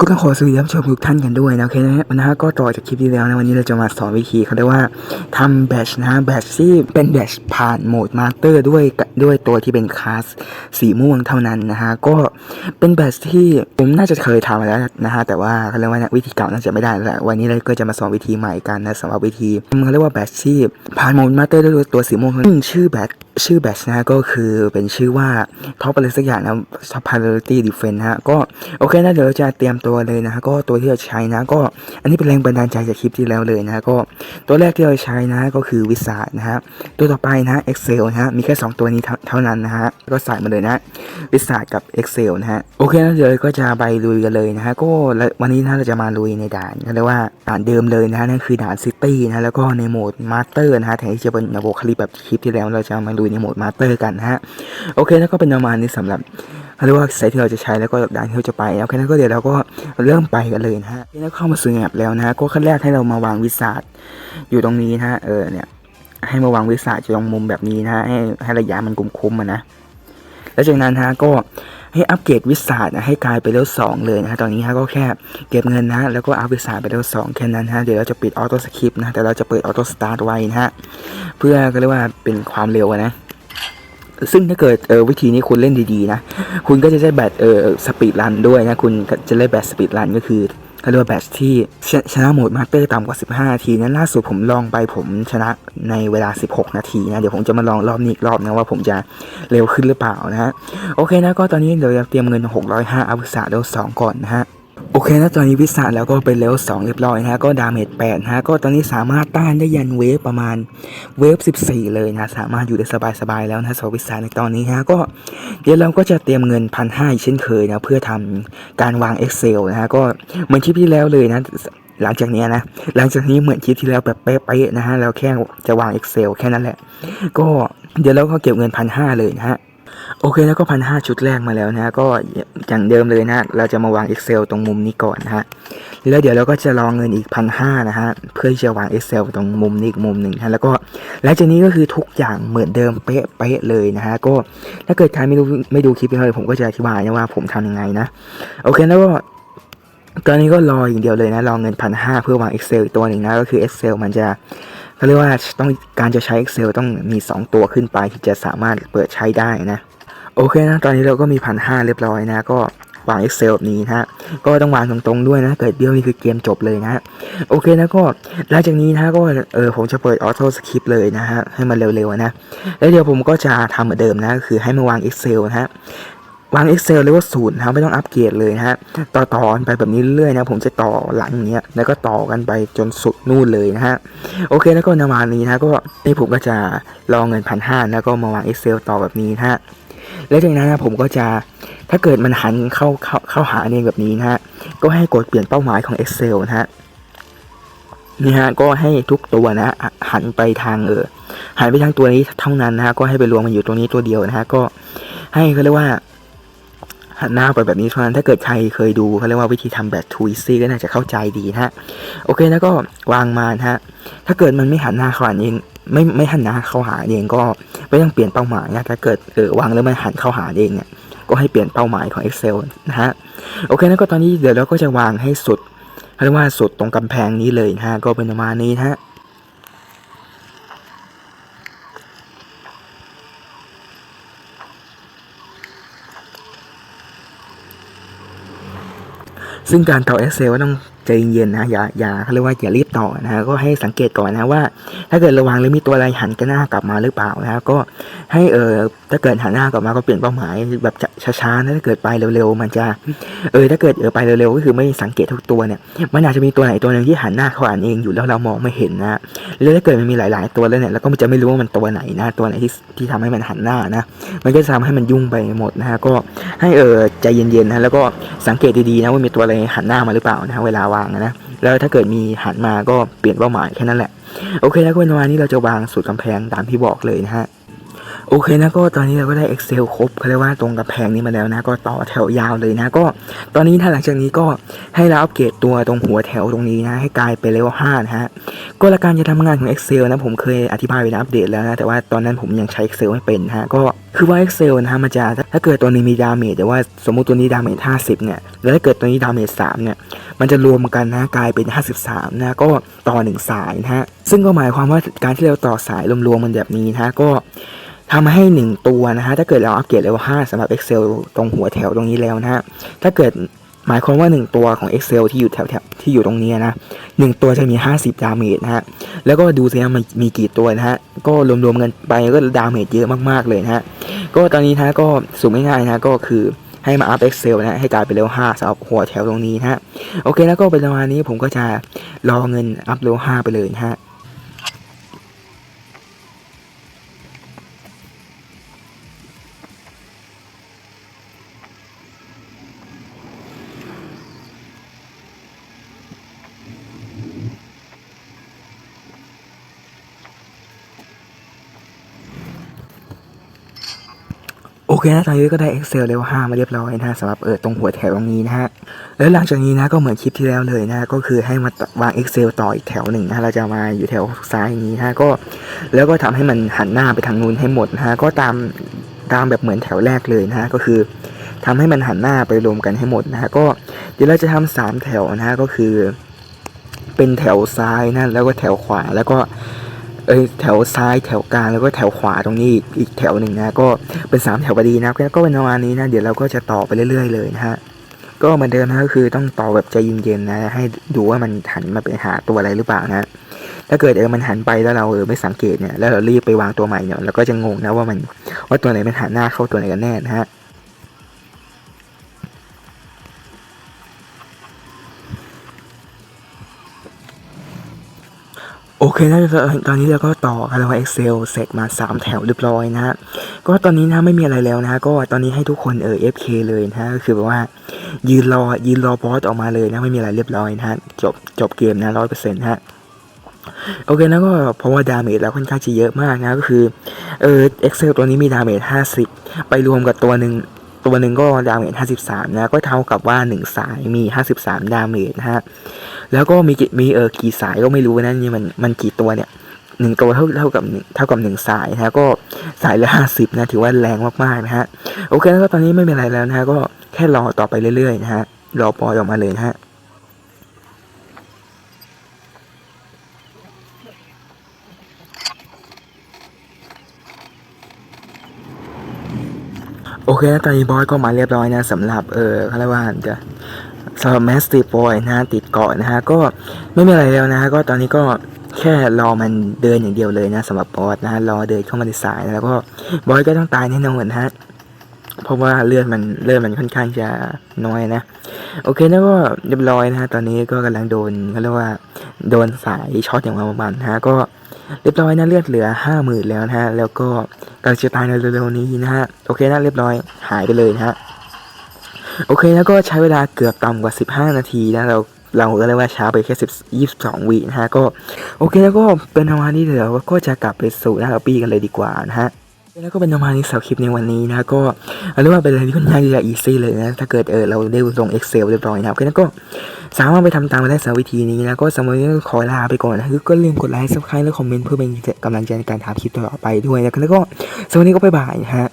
ก็ต้องขอสวัสดีท่านผู้ชมทุกท่านกันด้วยนะโอเคนะนะฮะก็ต่อจากคลิปที่แล้วนะวันนี้เราจะมาสอนวิธีเขาเรียกว่าทำแบชนะแบตที่เป็นแบตผ่านโหมดมาสเตอร์ด้วยด้วยตัวที่เป็นคลาสสีม่วงเท่านั้นนะฮะก็เป็นแบตที่ผมน่าจะเคยทำมาแล้วนะฮะแต่ว่าเขาเรียกว่าวิธีเก่าน่าจะไม่ได้แล้ววันนี้เราก็จะมาสอนวิธีใหม่กันนะสำหรับวิธีเขาเรียกว่าแบตที่ผ่านโหมดมาสเตอร์ด้วยตัวสีม่วงซึ่งชื่อแบต ชื่อแบตนะฮะก็คือเป็นชื่อว่าท็อปอะไรสักอย่างนะ top priority defense นะฮะก็โอเคนะเดี๋ยวเราจะเตรียมตัวเลยนะฮะก็ตัวที่เราใช้นะ ก็อันนี้เป็นแรงบันดาลใจจากคลิปที่แล้วเลยนะฮะก็ตัวแรกที่เราใช้นะก็คือวิสานะฮะตัวต่อไปนะ Excel นะฮะมีแค่สองตัวนี้เท่านั้นนะฮะก็ใส่มาเลยนะวิสากับ Excel นะฮะโอเคนะเดี๋ยวก็จะไปลุยกันเลยนะฮะก็วันนี้นะเราจะมาลุยในด่านเรียกว่าด่านเดิมเลยนะฮะนั่นคือด่านซิตี้นะแล้วก็ในโหมดมาสเตอร์นะฮะแทนที่จะเป็นระบบคลิปแบบคลิปที่แล้วเราจะมาลุยในโหมดมาสเตอร์กันนะฮะโอเคแล้วก็เป็นประมาณนี้สำหรับเรียกว่าไซต์ที่เราจะใช้แล้วก็ด่านที่เราจะไปโอเคแล้วก็เดี๋ยวเราก็เริ่มไปกันเลยนะฮะแล้วเข้ามาสู่แอปแล้วนะฮะก็ขั้นแรกให้เรามาวางวิสาดอยู่ตรงนี้นะฮะเออเนี่ยให้มาวางวิสาดอยู่ตรงมุมแบบนี้นะฮะให้ให้ระยะมันคุมๆมานะแล้วจากนั้นฮะก็ให้อัปเกรดวิสาดนะให้กลายไปเลเวลสองเลยนะฮะตอนนี้ฮะก็แค่เก็บเงินนะแล้วก็อัพวิสาดไปเลเวลสองแค่นั้นฮะเดี๋ยวเราจะปิดออโต้สคริปต์นะแต่เราจะเปิดออโต้สตาร์ทไว้นะฮะ เพื่อก็เรียกว่าเป็นความเร็วนะ ซึ่งถ้าเกิดเออวิธีนี้คุณเล่นดีๆนะ คุณก็จะได้แบตเออสปีดรันด้วยนะ คุณจะได้แบตสปีดรันก็คือเขาเรียกว่าแบตที่ชชนะโหมดมาสเตอร์ต่ำกว่า 15 นาทีนั้นล่าสุดผมลองไปผมชนะในเวลา 16 นาทีนะ เดี๋ยวผมจะมาลองรอบนี้อีกรอบนะว่าผมจะเร็วขึ้นหรือเปล่านะฮะ โอเคนะก็ตอนนี้เดี๋ยวจะเตรียมเงิน 605อัพษาเร็ว2ก่อนนะฮะ โอเคนะตอนนี้วิสาแล้วก็เป็นเลเวลสองเรียบร้อยนะฮะก็ดาเมจแปดนะฮะก็ตอนนี้สามารถต้านได้ยันเวฟประมาณเวฟสิบสี่เลยนะสามารถอยู่ได้สบายๆแล้วนะสำหรับวิสาในตอนนี้ฮะก็เดี๋ยวเราก็จะเตรียมเงินพันห้าเช่นเคยนะเพื่อทำการวาง Excel นะฮะก็เหมือนคลิปที่แล้วเลยนะหลังจากนี้นะ หลังจากนี้เหมือนคลิปที่แล้วแบบเป๊ะๆนะฮะเราแค่จะวาง Excel แค่นั้นแหละ ก็เดี๋ยวเราก็เก็บเงินพันห้าเลยนะฮะ โอเคแล้วก็พันห้าชุดแรกมาแล้วนะ ก็อย่างเดิมเลยนะ เราจะมาวาง Excel ตรงมุมนี้ก่อนนะฮะแล้วเดี๋ยวเราก็จะรองเงินอีกพันห้านะฮะเพื่อที่จะวาง Excel ตรงมุมนี้อีกมุมหนึ่งนะฮะแล้วก็หลังจากนี้ก็คือทุกอย่างเหมือนเดิมเป๊ะเป๊ะเลยนะฮะก็ถ้าเกิดใครไม่รู้ไม่ดูคลิปเลยผมก็จะอธิบายนะว่าผมทำยังไงนะ โอเคแล้วก็ตอนนี้ก็รออย่างเดียวเลยนะรอเงินพันห้าเพื่อวาง Excel อีกตัวหนึ่งนะก็คือ Excel มันจะ เขาเรียกว่าต้องการจะใช้ Excel ต้องมี 2 ตัวขึ้นไปที่จะสามารถเปิดใช้ได้นะ โอเคนะ ตอนนี้เราก็มีพันห้าเรียบร้อยนะ ก็วาง Excel แบบนี้นะฮะ ก็ต้องวางตรงๆด้วยนะ เกิดเบี้ยวนี่คือเกมจบเลยนะฮะ โอเคนะก็หลังจากนี้นะก็เออผมจะเปิดออโต้สคริปต์เลยนะฮะ ให้มันเร็วๆนะ แล้วเดี๋ยวผมก็จะทำเหมือนเดิมนะ คือให้มาวาง Excel นะฮะ วาง Excel เรียกว่าศูนย์นะครับไม่ต้องอัปเกรดเลยนะฮะต่อต่อกันไปแบบนี้เรื่อยๆนะผมจะต่อหลังเงี้ยแล้วก็ต่อกันไปจนสุดนู่นเลยนะฮะโอเคแล้วก็ประมาณนี้นะก็นี่ผมก็จะรองเงินพันห้าแล้วก็มาวาง Excel ต่อแบบนี้นะฮะแล้วจากนั้นนะผมก็จะถ้าเกิดมันหันเข้าเข้าเข้าหาเองแบบนี้นะฮะก็ให้กดเปลี่ยนเป้าหมายของ Excel นะฮะนี่ฮะก็ให้ทุกตัวนะอะหันไปทางเออหันไปทางตัวนี้เท่านั้นนะฮะก็ให้ไปรวมมันอยู่ตรงนี้ตัวเดียวนะฮะก็ให้เขาเรียกว่า หันหน้าไปแบบนี้เท่านั้นถ้าเกิดใครเคยดูเขาเรียกว่าวิธีทำแบบทูอิซี่ก็น่าจะเข้าใจดีนะฮะโอเคแล้วก็วางมานะฮะถ้าเกิดมันไม่หันหน้าเข้าหาเองไม่ไม่หันหน้าเข้าหาเองก็ไม่ต้องเปลี่ยนเป้าหมายนะถ้าเกิดเออวางแล้วมันหันเข้าหาเองเนี่ยก็ให้เปลี่ยนเป้าหมายของ Excel นะฮะโอเคแล้วก็ตอนนี้เดี๋ยวเราก็จะวางให้สุดเขาเรียกว่าสุดตรงกำแพงนี้เลยนะฮะก็เป็นประมาณนี้นะฮะ ซึ่งการเตาเอ Excel ก็ต้อง ใจเย็นๆนะอย่าอย่าเขาเรียกว่าอย่ารีบต่อนะฮะก็ให้สังเกตก่อนนะว่า ถ้าเกิดระวังหรือมีตัวอะไรหันกันหน้ากลับมาหรือเปล่านะก็ให้เออถ้าเกิดหันหน้ากลับมาก็เปลี่ยนเป้าหมายแบบช้าๆนะถ้าเกิดไปเร็วๆ มันจะเออถ้าเกิดเออไปเร็วๆก็คือไม่สังเกตทุกตัวเนี่ยมันอาจจะมีตัวไหนตัวหนึ่งที่หันหน้าเข้าอ่านเองอยู่แล้วเรามองไม่เห็นนะแล้วถ้าเกิดมันมีหลาย ๆ ตัวแล้วเนี่ยเราก็จะไม่รู้ว่ามันตัวไหนนะ ตัวไหนที่ที่ทำให้มันหันหน้านะมันก็จะทำให้มันยุ่งไปหมดนะฮะก็ให้เออใจเย็นๆนะแล้วก็สังเกตดีๆนะว่ามีตัวอะไรหันหน้ามาหรือเปล่านะฮะเวลาวางนะ แล้วถ้าเกิดมีหันมาก็เปลี่ยนเป้าหมายแค่นั้นแหละ โอเคแล้วก็ประมาณนี้เราจะวางสูตรกำแพงตามที่บอกเลยนะฮะ โอเคนะก็ตอนนี้เราก็ได้ Excel ครบเขาเรียกว่าตรงกับแผงนี้มาแล้วนะ ก็ต่อแถวยาวเลยนะ ก็ตอนนี้ถ้าหลังจากนี้ก็ให้เราอัปเกรดตัวตรงหัวแถวตรงนี้นะ ให้กลายเป็นเลเวล5นะฮะก็ลักการจะทำงานของ Excel นะผมเคยอธิบายไปในอัปเดตแล้วนะ แต่ว่าตอนนั้นผมยังใช้ Excel ไม่เป็นนะฮะก็คือว่า Excel นะฮะมันจะถ้าเกิดตัวนี้มีดาเมจแต่ว่าสมมุติตัวนี้ดาเมจ50 เนี่ย แล้วถ้าเกิดตัวนี้ดาเมจ3เนี่ยมันจะรวมกันนะกลายเป็น 53 นะก็ต่อ 1 สายนะฮะซึ่งก็หมายความว่าการที่เราต่อสายรวมๆมันแบบนี้นะฮะก็ ทำให้ 1 ตัวนะฮะถ้าเกิดเราอัปเกรดเลเวล5สำหรับ Excel ตรงหัวแถวตรงนี้แล้วนะฮะถ้าเกิดหมายความว่า 1 ตัวของ Excel ที่อยู่แถวๆที่อยู่ตรงนี้นะ1ตัวจะมี 50 ดาเมจนะฮะแล้วก็ดูสิฮะมันมีกี่ตัวนะฮะก็รวมๆกันไปก็ดาเมจเยอะมากๆเลยนะฮะก็ตอนนี้นะฮะก็สูงง่ายๆนะก็คือให้มาอัพ Excel นะให้กลายเป็นเลเวล5สำหรับหัวแถวตรงนี้นะฮะโอเคแล้วก็เป็นประมาณนี้ผมก็จะรอเงินอัพเลเวล5ไปเลยนะฮะ เคนะตอนนี้ก็ได้ Excel Level 5มาเรียบร้อยนะสำหรับเออตรงหัวแถวตรงนี้นะฮะแล้วหลังจากนี้นะก็เหมือนคลิปที่แล้วเลยนะก็คือให้มาวาง Excel ต่ออีกแถวหนึ่งนะเราจะมาอยู่แถวซ้ายอย่างนี้นะฮะก็แล้วก็ทำให้มันหันหน้าไปทางนู้นให้หมดนะฮะก็ตามตามแบบเหมือนแถวแรกเลยนะฮะก็คือทำให้มันหันหน้าไปรวมกันให้หมดนะฮะก็เดี๋ยวเราจะทำสามแถวนะฮะก็คือ เป็นแถวซ้ายนะแล้วก็แถวขวาแล้วก็ เอยแถวซ้ายแถวกลางแล้วก็แถวขวาตรงนี้อีกอีกแถวหนึ่งนะก็เป็นสามแถวพอดีนะก็เป็นประมาณนี้นะเดี๋ยวเราก็จะต่อไปเรื่อย ๆ เลยนะฮะก็เหมือนเดิมนะก็คือต้องต่อแบบใจเย็นๆนะ ให้ดูว่ามันหันมาเป็นหาตัวอะไรหรือเปล่านะถ้าเกิดเออมันหันไปแล้วเราเออไม่สังเกตเนี่ยแล้วเรารีบไปวางตัวใหม่เนี่ยเราก็จะงงนะว่ามันว่าตัวไหนมันหันหน้าเข้าตัวไหนกันแน่นะฮะ โอเคนะตอนนี้เราก็ต่อคารา Excel เสร็จมา 3 แถวเรียบร้อยนะฮะก็ตอนนี้นะไม่มีอะไรแล้วนะก็ตอนนี้ให้ทุกคนเออ FK เลยนะฮะก็คือแบบว่า ยืนรอยืนรอบอสออกมาเลยนะไม่มีอะไรเรียบร้อยนะฮะจบจบเกมนะร้อยเปอร์เซ็นต์ฮะโอเคนะก็เพราะว่าดาเมจแล้วค่อนข้างจะเยอะมากนะก็คือเออ Excel ตัวนี้มีดาเมจ50 ไปรวมกับตัวหนึ่ง ตัวหนึ่งก็ดาเมจ53 นะ ก็เท่ากับว่า 1 สายมี 53 ดาเมจนะฮะ แล้วก็มีมีเออกี่สายก็ไม่รู้นะนี่มันมันกี่ตัวเนี่ยหนึ่งตัวเท่าเท่ากับหนึ่งเท่ากับหนึ่งสายนะฮะก็สายละห้าสิบนะถือว่าแรงมากๆนะฮะโอเคแล้วก็ตอนนี้ไม่เป็นไรแล้วนะฮะก็แค่รอต่อไปเรื่อยๆนะฮะรอปอยออกมาเลยนะฮะ โอเคแล้วตอนนี้บอยก็มาเรียบร้อยนะสำหรับเออเขาเรียกว่าจะสำหรับแมสติบอยนะติดเกาะนะฮะก็ไม่มีอะไรแล้วนะฮะก็ตอนนี้ก็แค่รอมันเดินอย่างเดียวเลยนะสำหรับบอสนะฮะรอเดินเข้ามาในสายนะแล้วก็บอยก็ต้องตายแน่นอนนะฮะเพราะว่าเลือดมันเลือดมันค่อนข้างจะน้อยนะ โอเคแล้วก็เรียบร้อยนะฮะตอนนี้ก็กำลังโดนเขาเรียกว่าโดนสายช็อตอย่างประมาณนะฮะก็ เรียบร้อยนะเลือดเหลือห้าหมื่นแล้วนะฮะแล้วก็กำลังจะตายในเร็วๆนี้นะฮะโอเคนะเรียบร้อยหายไปเลยนะฮะโอเคแล้วก็ใช้เวลาเกือบต่ำกว่า 15 นาทีนะเราเราก็เรียกว่าช้าไปแค่สิบยี่สิบสองวินะฮะก็โอเคแล้วก็เป็นประมาณนี้เดี๋ยวก็จะกลับไปสู่หน้าปีกันเลยดีกว่านะฮะ แล้วก็เป็นประมาณนี้สำหรับคลิปในวันนี้นะก็เรียกว่าเป็นอะไรที่ค่อนข้างจะอีซี่เลยนะถ้าเกิดเออเราได้ลง Excel เรียบร้อยนะครับก็สามารถไปทำตามได้สามวิธีนี้นะก็สำหรับวันนี้ขอลาไปก่อนนะคือก็ลืมกดไลค์ซับสไครต์และคอมเมนต์เพื่อเป็นกำลังใจในการทำคลิปต่อไปด้วยนะแล้วก็สำหรับวันนี้ก็บ๊ายบายนะฮะ